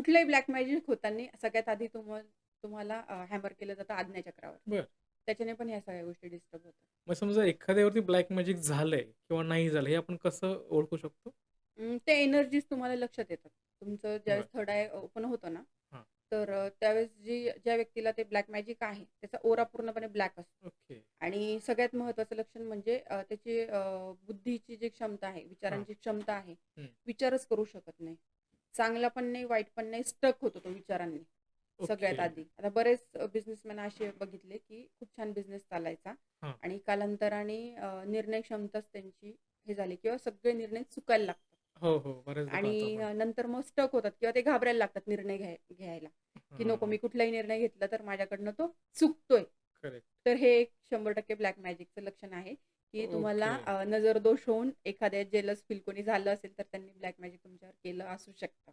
कुठलंही black magic होताना सगळ्यात आधी तुम्हा तुम्हाला हॅमर केलं जातं आज्ञाचक्रावर. बरं. त्याच्याने पण ह्या सगळ्या गोष्टी डिस्टर्ब होतात. मग समजा एखाद्यावरती ब्लॅक मॅजिक झालंय किंवा नाही झालं हे आपण कसं ओळखू शकतो? ते एनर्जीज तुम्हाला लक्षात येतात. तुमचं. ज्यावेळेस थर्ड आय ओपन होतं ना. तर त्यावेळेस जी ज्या व्यक्तीला ते ब्लॅक मॅजिक आहे, त्याचा ओरा पूर्णपणे ब्लॅक असतो. आणि सगळ्यात महत्त्वाचं लक्षण म्हणजे त्याची बुद्धीची जी क्षमता आहे. विचारांची क्षमता आहे. विचारच करू शकत नाही. चांगला पण नाही, वाईट पण नाही, स्टक होतो तो विचारांनी सगळ्यात. आधी. आता बरेच बिझनेसमॅन असे बघितले, की खूप छान बिझनेस चालायचा. आणि कालांतराने निर्णय क्षमताच त्यांची हे झाली किंवा सगळे निर्णय चुकायला लागतात. हो, हो. आणि नंतर मग स्टक होतात किंवा ते घाबरायला लागतात निर्णय घ्याय घ्यायला, की नको. मी कुठलाही निर्णय घेतला तर माझ्याकडनं तो चुकतोय. तर हे एक 100% ब्लॅक मॅजिकचं लक्षण आहे, की तुम्हाला ओके. अ, नजरदोष होऊन एखाद्या जेलस फील कोणी झालं असेल, तर त्यांनी ब्लॅक मॅजिक तुमच्यावर केलं असू शकतं.